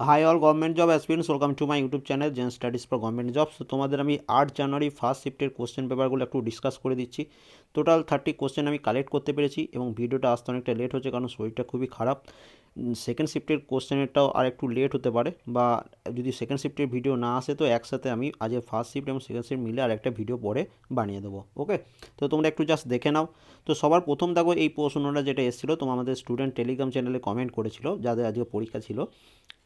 Hi all government job aspirants welcome to my YouTube channel Zen studies for government job তো তোমাদের আমি আট January first শিফটের question পেপারগুলো একটু ডিসকাস করে দিচ্ছি। টোটাল থার্টি কোশ্চেন আমি কালেক্ট করতে পেরেছি এবং ভিডিওটা আসতে অনেকটা লেট হচ্ছে কারণ শরীরটা খুবই খারাপ। সেকেন্ড শিফটের কোশ্চেনেরটাও আর একটু লেট হতে পারে বা যদি সেকেন্ড শিফটের ভিডিও না আসে তো একসাথে আমি আজকে ফার্স্ট শিফট এবং সেকেন্ড শিফট মিলে আর একটা ভিডিও পরে বানিয়ে দেবো ওকে তো তোমরা একটু জাস্ট দেখে নাও। তো সবার প্রথম দেখো এই প্রশ্নটা যেটা এসেছিল, তোমার আমাদের স্টুডেন্ট টেলিগ্রাম চ্যানেলে কমেন্ট করেছিল, যাদের আজকে পরীক্ষা ছিল।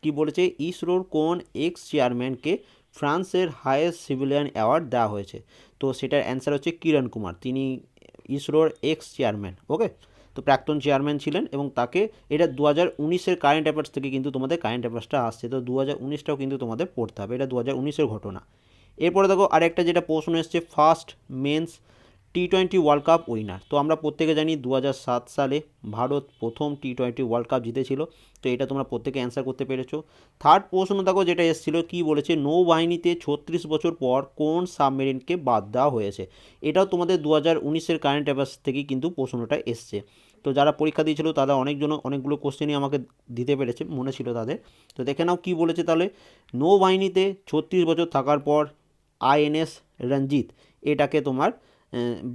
কি বলেছে? ইসরোর কোন এক্স চেয়ারম্যানকে ফ্রান্সের হায়েস্ট সিভিলিয়ান অ্যাওয়ার্ড দেওয়া হয়েছে? তো সেটার অ্যান্সার হচ্ছে কিরণ কুমার। তিনি ইসরোর এক্স চেয়ারম্যান ওকে তো প্রাক্তন চেয়ারম্যান ছিলেন এবং তাকে এটা দু হাজার উনিশের কারেন্ট অ্যাফেয়ার্স থেকে কিন্তু তোমাদের কারেন্ট অ্যাফেয়ার্সটা আসছে। তো দু হাজার উনিশটাও কিন্তু তোমাদের পড়তে হবে। এটা দু হাজার উনিশের ঘটনা। এরপরে দেখো আরেকটা যেটা প্রশ্ন এসছে first men's T twenty world cup winner তো আমরা প্রত্যেকে জানি দু সালে ভারত প্রথম টি টোয়েন্টি ওয়ার্ল্ড কাপ জিতেছিল। তো এটা তোমরা প্রত্যেকে অ্যান্সার করতে পেরেছ। থার্ড প্রশ্ন দেখো যেটা এসেছিল, কি বলেছে? নৌবাহিনীতে ছত্রিশ বছর পর কোন সাবমেরিনকে বাদ দেওয়া হয়েছে? এটাও তোমাদের দু হাজার উনিশের কারেন্ট অ্যাফেয়ার্স থেকেই কিন্তু প্রশ্নটা এসছে। তো যারা পরীক্ষা দিয়েছিল, তারা অনেকজন, অনেকগুলো কোশ্চেনই আমাকে দিতে পেরেছে, মনে ছিল তাদের। তো দেখে নাও কী বলেছে তাহলে। নৌবাহিনীতে ছত্রিশ বছর থাকার পর আইএনএস রঞ্জিত, এটাকে তোমার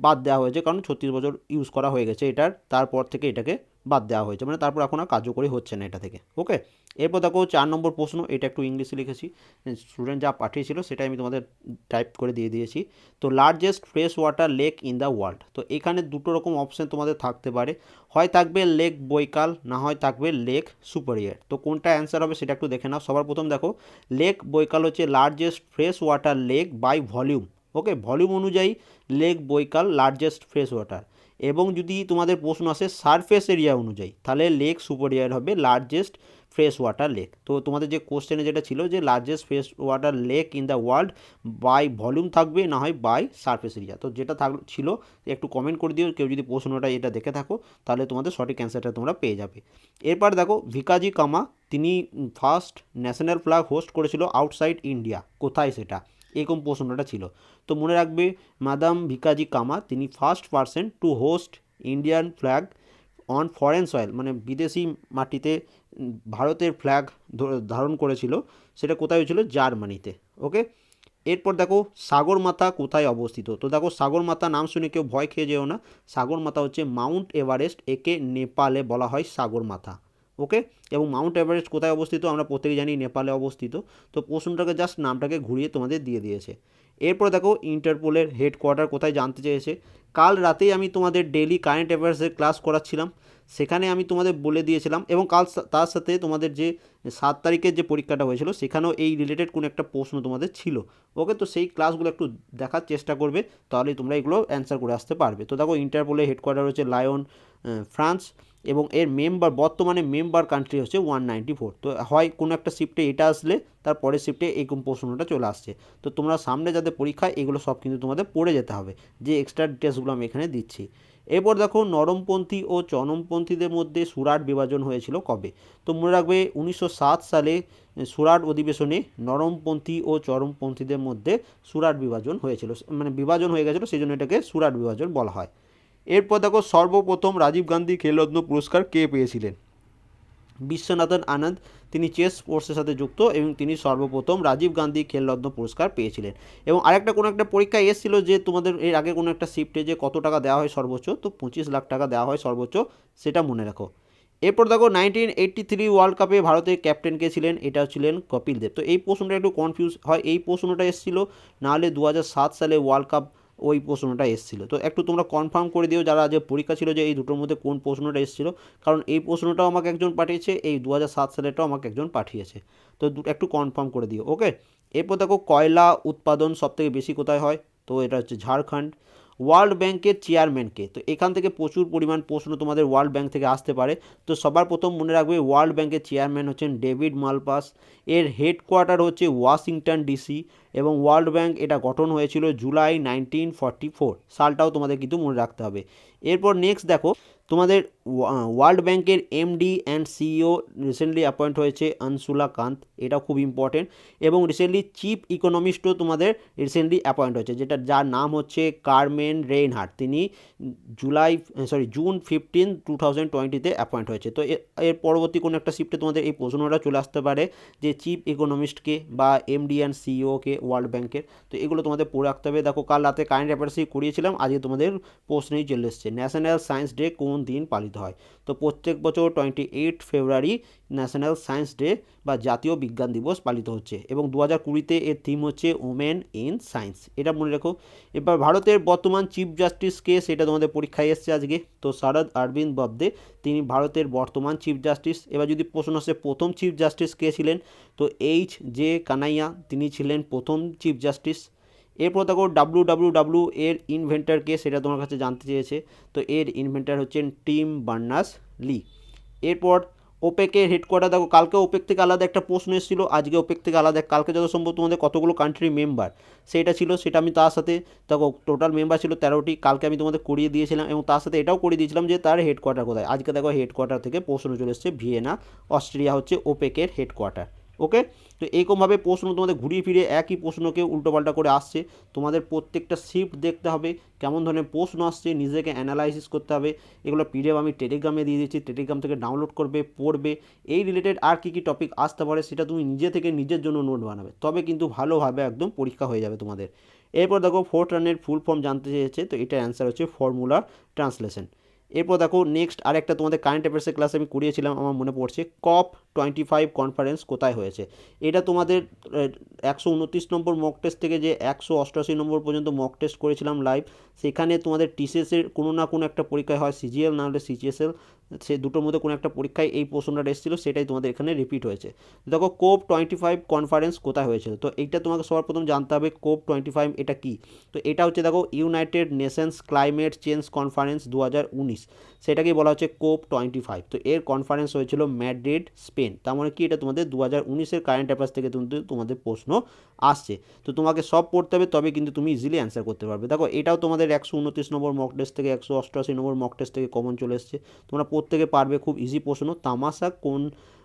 বাদ দেওয়া হয়েছে কারণ ছত্রিশ বছর ইউজ করা হয়ে গেছে এটার। তারপর থেকে এটাকে বাদ দেওয়া হয়েছে। মানে তারপর এখন আর কার্যকরী হচ্ছে না এটা থেকে। ওকে এরপর দেখো চার নম্বর প্রশ্ন, এটা একটু ইংলিশে লিখেছি। স্টুডেন্ট যা পাঠিয়েছিল সেটাই আমি তোমাদের টাইপ করে দিয়ে দিয়েছি। তো largest fresh water lake in the world তো, এখানে দুটো রকম অপশান তোমাদের থাকতে পারে। হয় থাকবে লেক বৈকাল না হয় থাকবে লেক সুপারিয়ার তো, কোনটা অ্যান্সার হবে সেটা একটু দেখে নাও। সবার প্রথম দেখো লেক বৈকাল হচ্ছে largest fresh water lake by volume okay, volume অনুযায়ী lake, Baikal largest fresh water এবং যদি তোমাদের প্রশ্ন আসে সারফেস এরিয়া অনুযায়ী, তাহলে লেক সুপারিয়ার হবে লার্জেস্ট ফ্রেশ ওয়াটার লেক তো তোমাদের যে কোশ্চেনে যেটা ছিল যে largest fresh water lake in the world by volume থাকবে না হয় বাই সারফেস এরিয়া তো যেটা থাক, ছিল, একটু কমেন্ট করে দিও, কেউ যদি প্রশ্নটা এটা দেখে থাকো, তাহলে তোমাদের সঠিক অ্যান্সারটা তোমরা পেয়ে যাবে। এরপর দেখো ভিকাজি কামা, তিনি ফার্স্ট ন্যাশনাল ফ্ল্যাগ হোস্ট করেছিল আউটসাইড ইন্ডিয়া কোথায় সেটা? এরকম প্রশ্নটা ছিল। তো মনে রাখবে মাদাম ভিকাজি কামা তিনি first person to host Indian flag on foreign soil মানে বিদেশি মাটিতে ভারতের ফ্ল্যাগ ধারণ করেছিল, সেটা কোথায় হয়েছিল? জার্মানিতে ওকে এরপর দেখো, সাগর মাথা কোথায় অবস্থিত? তো দেখো, সাগর মাথা নাম শুনে কেউ ভয় খেয়ে যেও না। সাগর মাথা হচ্ছে মাউন্ট এভারেস্ট একে নেপালে বলা হয় সাগরমাথা ওকে? এবং মাউন্ট এভারেস্ট কোথায় অবস্থিত? আমরা প্রত্যেকে জানি নেপালে অবস্থিত। তো প্রশ্নটাকে জাস্ট নামটাকে ঘুরিয়ে তোমাদের দিয়ে দিয়েছে। এরপর দেখো ইন্টারপোলের হেডকোয়ার্টার কোথায় জানতে চেয়েছে? কাল রাতেই আমি তোমাদের ডেলি কারেন্ট অ্যাফেয়ার্সের ক্লাস করাচ্ছিলাম। সেখানে আমি তোমাদের বলে দিয়েছিলাম এবং কাল তার সাথে তোমাদের যে সাত তারিখের যে পরীক্ষাটা হয়েছিল, সেখানেও এই রিলেটেড কোনো একটা প্রশ্ন তোমাদের ছিল। ওকে? তো সেই ক্লাসগুলো একটু দেখার চেষ্টা করবে, তাহলেই তোমরা এগুলো অ্যান্সার করে আসতে পারবে। তো দেখো ইন্টারপোলের হেডকোয়ার্টার হচ্ছে লায়ন ফ্রান্স এবং এর মেম্বার বর্তমানে মেম্বার কান্ট্রি হচ্ছে ওয়ান নাইনটি ফোর তো হয় কোনো একটা শিফটে এটা আসলে, তার পরের শিফটে এই প্রশ্নটা চলে আসছে। তো তোমরা সামনে যাদের পরীক্ষা, এগুলো সব কিন্তু তোমাদের পড়ে যেতে হবে। যে এক্সট্রা ডিটেলসগুলো আমি এখানে দিচ্ছি। এরপর দেখো, নরমপন্থী ও চরমপন্থীদের মধ্যে সুরাট বিভাজন হয়েছিল কবে? তো মনে রাখবে, উনিশশো সাত সালে সুরাট অধিবেশনে নরমপন্থী ও চরমপন্থীদের মধ্যে সুরাট বিভাজন হয়েছিল। মানে বিভাজন হয়ে গেছিল সেই জন্য এটাকে সুরাট বিভাজন বলা হয়। এরপর দেখো সর্বপ্রথম রাজীব গান্ধী খেলরত্ন পুরস্কার কে পেয়েছিলেন? বিশ্বনাথন আনন্দ, তিনি চেস স্পোর্টসের সাথে যুক্ত এবং তিনি সর্বপ্রথম রাজীব গান্ধী খেলরত্ন পুরস্কার পেয়েছিলেন। এবং আরেকটা কোনো একটা পরীক্ষা এসেছিল যে তোমাদের এর আগে কোনো একটা শিফটে যে কত টাকা দেওয়া হয় সর্বোচ্চ, তো পঁচিশ লাখ টাকা দেওয়া হয় সর্বোচ্চ, সেটা মনে রাখো। এরপর দেখো নাইনটিন এইটটি থ্রি ওয়ার্ল্ড কাপে ভারতের ক্যাপ্টেন কে ছিলেন? এটা ছিলেন কপিল দেব। তো এই প্রশ্নটা একটু কনফিউজ হয়, এই প্রশ্নটা এসেছিল, নাহলে দু হাজার সাত সালে ওয়ার্ল্ড কাপ ওই প্রশ্নটা এসেছিল। তো একটু তোমরা কনফার্ম করে দিও যারা যে পরীক্ষা ছিল যে এই দুটোর মধ্যে কোন প্রশ্নটা এসেছিল। কারণ এই প্রশ্নটাও আমাকে একজন পাঠিয়েছে, এই দু সালেরটাও আমাকে একজন পাঠিয়েছে। তো একটু কনফার্ম করে দিও ওকে এরপর দেখো কয়লা উৎপাদন সবথেকে বেশি কোথায় হয়? তো এটা হচ্ছে ঝাড়খণ্ড। ওয়ার্ল্ড ব্যাংকের চেয়ারম্যানকে। তো এখান থেকে প্রচুর পরিমাণ প্রশ্ন তোমাদের ওয়ার্ল্ড ব্যাংক থেকে আসতে পারে। তো সবার প্রথম মনে রাখবে, ওয়ার্ল্ড ব্যাংকের চেয়ারম্যান হচ্ছেন ডেভিড মালপাস। এর হেডকোয়ার্টার হচ্ছে ওয়াশিংটন ডিসি এবং ওয়ার্ল্ড ব্যাংক এটা গঠন হয়েছিল জুলাই নাইনটিন ফর্টি ফোর। সালটাও তোমাদের কিন্তু মনে রাখতে হবে। এরপর নেক্সট দেখো তোমাদের ওয়ার্ল্ড ব্যাংকের MD and CEO recently appoint হয়েছে আনসুলা কান্ত এটা খুব ইম্পর্টেন্ট এবং রিসেন্টলি চিফ ইকোনমিস্টও তোমাদের রিসেন্টলি অ্যাপয়েন্ট হয়েছে, যেটা, যার নাম হচ্ছে কারমেন রেইনহার্ট তিনি July sorry June fifteen two thousand টোয়েন্টিতে অ্যাপয়েন্ট হয়েছে, তো এর পরবর্তী কোনো একটা শিফটে তোমাদের এই প্রশ্নটা চলে আসতে পারে, যে চিফ ইকোনমিস্টকে বা এমডি অ্যান্ড সিইওকে ওয়ার্ল্ড ব্যাংকের তো এগুলো তোমাদের পড়ে রাখতে হবে, দেখো কাল রাতে কারেন্ট অ্যাফেয়ার্সই করিয়েছিলাম, আজকে তোমাদের প্রশ্নেই চলে এসছে ন্যাশনাল সায়েন্স ডে কোন দিন পালিত হয়। তো প্রত্যেক বছর twenty eight February national science day বা জাতীয় বিজ্ঞান দিবস পালিত হচ্ছে এবং দু হাজার কুড়িতে এর থিম হচ্ছে ওমেন ইন সায়েন্স এটা মনে রেখো। এবার ভারতের বর্তমান চিফ জাস্টিস কে সেটা তোমাদের পরীক্ষায় এসছে আজকে। তো শারদ অরবিন্দ ববদে, তিনি ভারতের বর্তমান চিফ জাস্টিস এবার যদি প্রশ্ন আসে, প্রথম চিফ জাস্টিস কে ছিলেন? তো এইচ জে কানাইয়া তিনি ছিলেন প্রথম চিফ জাস্টিস এরপর দেখো ডাব্লু ডাব্লু ডাব্লু এর ইনভেন্টার কে সেটা তোমার কাছে জানতে চেয়েছে। তো এর ইনভেন্টার হচ্ছেন টিম বার্নাস লি। এরপর ওপেকের হেডকোয়ার্টার দেখো, কালকে ওপেক থেকে আলাদা একটা প্রশ্ন এসেছিল, আজকে ওপেক থেকে আলাদা। কালকে যত সম্ভব তোমাদের কতগুলো কান্ট্রি মেম্বার সেটা ছিল, সেটা আমি তার সাথে, দেখো টোটাল মেম্বার ছিল তেরোটি, কালকে আমি তোমাদের করিয়ে দিয়েছিলাম এবং তার সাথে এটাও করিয়ে দিয়েছিলাম যে তার হেডকোয়ার্টার কোথায়। আজকে দেখো হেডকোয়ার্টার থেকে প্রশ্ন চলে এসেছে, ভিয়েনা, অস্ট্রিয়া হচ্ছে ওপেকের হেডকোয়ার্টার ওকে? তো এইরকমভাবে প্রশ্ন তোমাদের ঘুরিয়ে ফিরে একই প্রশ্নকে উল্টোপাল্টা করে আসছে। তোমাদের প্রত্যেকটা শিফট দেখতে হবে, কেমন ধরনের প্রশ্ন আসছে, নিজেকে অ্যানালাইসিস করতে হবে। এগুলো পিডিএফ আমি টেলিগ্রামে দিয়ে দিচ্ছি টেলিগ্রাম থেকে ডাউনলোড করবে, পড়বে। এই রিলেটেড আর কী কী টপিক আসতে পারে সেটা তুমি নিজে থেকে নিজের জন্য নোট বানাবে। তবে কিন্তু ভালোভাবে একদম পরীক্ষা হয়ে যাবে তোমাদের। এরপর দেখো ফোর্থ রানের ফুল ফর্ম জানতে চেয়েছে, তো এটার অ্যান্সার হচ্ছে ফর্মুলা ট্রান্সলেশন এরপর দেখো নেক্সট আরেকটা তোমাদের কারেন্ট অ্যাফেয়ার্সের ক্লাস আমি করিয়েছিলাম, আমার মনে পড়ছে কপ টোয়েন্টি ফাইভ কনফারেন্স কোথায় হয়েছে? এটা তোমাদের একশো উনত্রিশ নম্বর মক টেস্ট থেকে যে একশো অষ্টআশি নম্বর পর্যন্ত মক টেস্ট করেছিলাম লাইভ সেখানে তোমাদের টিসিএসের কোনো না কোনো একটা পরীক্ষায় হয় সিজিএল না হলে সিজিএসএল সে দুটোর মধ্যে কোনো একটা পরীক্ষায় এই প্রশ্নটা এসেছিল, সেটাই তোমাদের এখানে রিপিট হয়েছে। দেখো কোপ টোয়েন্টি ফাইভ কনফারেন্স কোথায় হয়েছিল? তো এইটা তোমাকে সবার প্রথম জানতে হবে কোপ টোয়েন্টি ফাইভ এটা কী? তো এটা হচ্ছে দেখো United Nations climate change conference দু হাজার উনিশ। সেটাকেই বলা হচ্ছে কোপ টোয়েন্টি ফাইভ। তো এর কনফারেন্স হয়েছিল ম্যাড্রিড স্পেন তার মানে কি? এটা তোমাদের দু হাজার উনিশের কারেন্ট অ্যাফেয়ার্স থেকে কিন্তু তোমাদের প্রশ্ন আসছে। তো তোমাকে সব পড়তে হবে, তবে কিন্তু তুমি ইজিলি অ্যান্সার করতে পারবে। দেখো, এটাও তোমাদের একশো উনত্রিশ নম্বর মক টেস্ট থেকে, একশো অষ্টআশি নম্বর মক টেস্ট থেকে কমন চলে এসছে। তোমরা প্রত্যেকে পারবে, খুব ইজি প্রশ্ন। তামাশা কোন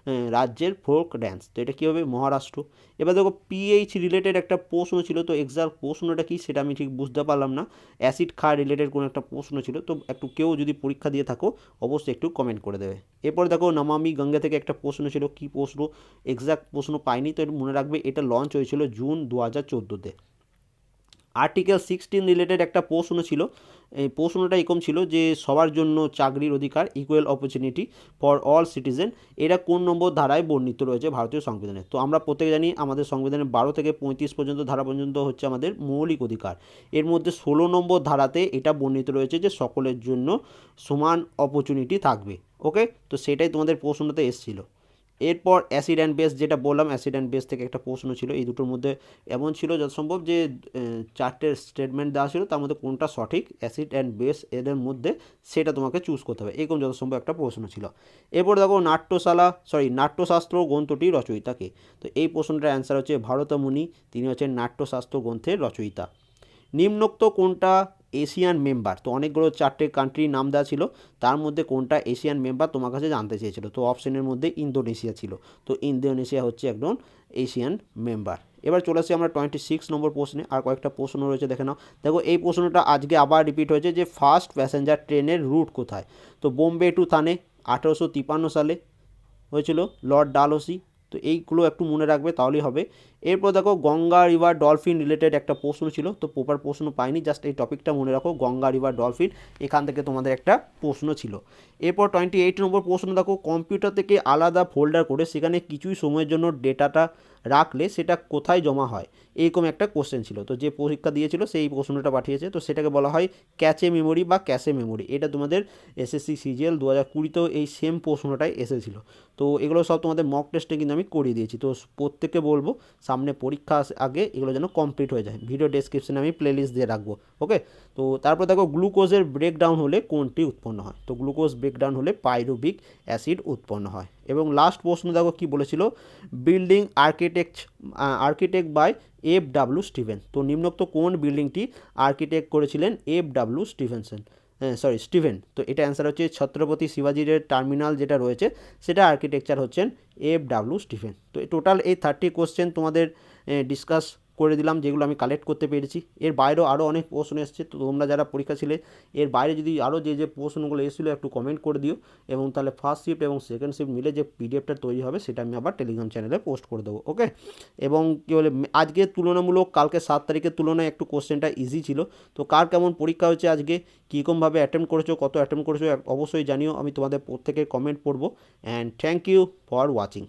রাজ্যের ফোক ড্যান্স তো এটা কী হবে মহারাষ্ট্র। এবার দেখো পিএইচ রিলেটেড একটা প্রশ্ন ছিল, তো এক্সাক্ট প্রশ্নটা কি সেটা আমি ঠিক বুঝতে পারলাম না। অ্যাসিড খার রিলেটেড কোনো একটা প্রশ্ন ছিল, তো একটু কেউ যদি পরীক্ষা দিয়ে থাকো, অবশ্যই একটু কমেন্ট করে দেবে। এরপর দেখো, নমামি গঙ্গা থেকে একটা প্রশ্ন ছিল, কী প্রশ্ন? এক্সাক্ট প্রশ্ন পাইনি, তো মনে রাখবে, এটা লঞ্চ হয়েছিল জুন দু হাজার চোদ্দোতে। আর্টিকেল সিক্সটিন রিলেটেড একটা প্রশ্ন ছিল। এই প্রশ্নটা এরকম ছিল যে, সবার জন্য চাকরির অধিকার equal opportunity for all citizen এরা কোন নম্বর ধারায় বর্ণিত রয়েছে ভারতীয় সংবিধানে? তো আমরা প্রত্যেকে জানি আমাদের সংবিধানের বারো থেকে পঁয়ত্রিশ পর্যন্ত ধারা পর্যন্ত হচ্ছে আমাদের মৌলিক অধিকার। এর মধ্যে ষোলো নম্বর ধারাতে এটা বর্ণিত রয়েছে যে, সকলের জন্য সমান অপরচুনিটি থাকবে। ওকে তো সেটাই তোমাদের প্রশ্নটাতে এসেছিল। এরপর অ্যাসিড অ্যান্ড বেস যেটা বললাম অ্যাসিড অ্যান্ড বেস থেকে একটা প্রশ্ন ছিল। এই দুটোর মধ্যে এমন ছিল যত সম্ভব যে চারটে স্টেটমেন্ট দেওয়া ছিল, তার মধ্যে কোনটা সঠিক অ্যাসিড অ্যান্ড বেস এদের মধ্যে সেটা তোমাকে চুজ করতে হবে। এরকম যত সম্ভব একটা প্রশ্ন ছিল। এরপর দেখো, নাট্যশালা সরি নাট্যশাস্ত্র গ্রন্থটি রচয়িতাকে তো এই প্রশ্নটার অ্যান্সার হচ্ছে ভারতমুনি, তিনি হচ্ছেন নাট্যশাস্ত্র গ্রন্থের রচয়িতা। নিম্নোক্ত কোনটা এশিয়ান মেম্বার। তো অনেকগুলো চারটে কান্ট্রির নাম দেওয়া ছিল। তার মধ্যে কোনটা এশিয়ান মেম্বার তোমার কাছে জানতে চেয়েছিল? তো অপশনের মধ্যে ইন্দোনেশিয়া ছিল। তো ইন্দোনেশিয়া হচ্ছে একজন এশিয়ান মেম্বার। এবার চলে আসি আমরা টোয়েন্টি সিক্স নম্বর প্রশ্নে। আর কয়েকটা প্রশ্ন রয়েছে, দেখে নাও। দেখো, এই প্রশ্নটা আজকে আবার রিপিট হয়েছে যে ফার্স্ট প্যাসেঞ্জার ট্রেনের রুট কোথায়? তো বোম্বে টু থানে আঠেরোশো তিপান্ন সালে হয়েছিল লর্ড ডালহৌসি। তো এইগুলো একটু মনে রাখবে, তাহলেই হবে। এরপর দেখো, গঙ্গা রিভার ডলফিন রিলেটেড একটা প্রশ্ন ছিল, তো প্রপার প্রশ্ন পাইনি জাস্ট এই টপিকটা মনে রাখো, গঙ্গা রিভার ডলফিন, এখান থেকে তোমাদের একটা প্রশ্ন ছিল। এরপর টোয়েন্টি এইট নম্বর প্রশ্ন দেখো কম্পিউটার থেকে আলাদা ফোল্ডার করে সেখানে কিছুই সময়ের জন্য ডেটাটা রাখলে সেটা কোথায় জমা হয়? এইরকম একটা কোশ্চেন ছিল। তো যে পরীক্ষা দিয়েছিল সেই প্রশ্নটা পাঠিয়েছে। তো সেটাকে বলা হয় ক্যাচে মেমোরি বা ক্যাশে মেমোরি এটা তোমাদের এসএসসি সিজিএল দু হাজার কুড়িতেও এই সেম প্রশ্নটাই এসেছিল। তো এগুলো সব তোমাদের মক টেস্টে কিন্তু আমি করিয়ে দিয়েছি। তো প্রত্যেককে বলব, সামনে পরীক্ষা আগে এগুলো যেন কমপ্লিট হয়ে যায়। ভিডিও ডেসক্রিপশনে আমি প্লেলিস্ট দিয়ে রাখব। ওকে তো তারপর দেখো গ্লুকোজের ব্রেকডাউন হলে কোনটি উৎপন্ন হয়? তো গ্লুকোজ ব্রেকডাউন হলে পাইরুবিক অ্যাসিড উৎপন্ন হয়। এবং লাস্ট প্রশ্ন দেখো কি বলেছিল? Building architect architect by F W Steven তো নিম্নোক্ত কোন বিল্ডিংটি আর্কিটেক্ট করেছিলেন F W Stevenson sorry Steven তো এটা অ্যান্সার হচ্ছে ছত্রপতি শিবাজির টার্মিনাল যেটা রয়েছে, সেটা আর্কিটেকচার হচ্ছেন এফ ডাব্লিউ স্টিভেন তো টোটাল এই থার্টি কোশ্চেন তোমাদের ডিসকাস করে দিলাম, যেগুলো আমি কালেক্ট করতে পেরেছি। এর বাইরেও আরও অনেক প্রশ্ন এসছে, তো তোমরা যারা পরীক্ষা ছিলে, এর বাইরে যদি আরও যে যে প্রশ্নগুলো এসেছিল, একটু কমেন্ট করে দিও। এবং তাহলে ফার্স্ট শিফট এবং সেকেন্ড শিফট মিলে যে পিডিএফটা তৈরি হবে, সেটা আমি আবার টেলিগ্রাম চ্যানেলে পোস্ট করে দেবো ওকে এবং কী বলে, আজকে তুলনামূলক, কালকে সাত তারিখের তুলনায় একটু কোশ্চেনটা ইজি ছিল। তো কার কেমন পরীক্ষা হয়েছে আজকে? কীরকমভাবে অ্যাটেম্প করেছ? কত অ্যাটেম্প করেছ? অবশ্যই জানিও, আমি তোমাদের প্রত্যেকের কমেন্ট পড়ব। And thank you for watching